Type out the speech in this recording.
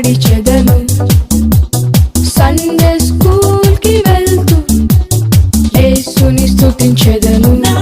పడిచెదను Sunday స్కూల్కి వెళ్తూ యేసుని స్తుతించెదను. నా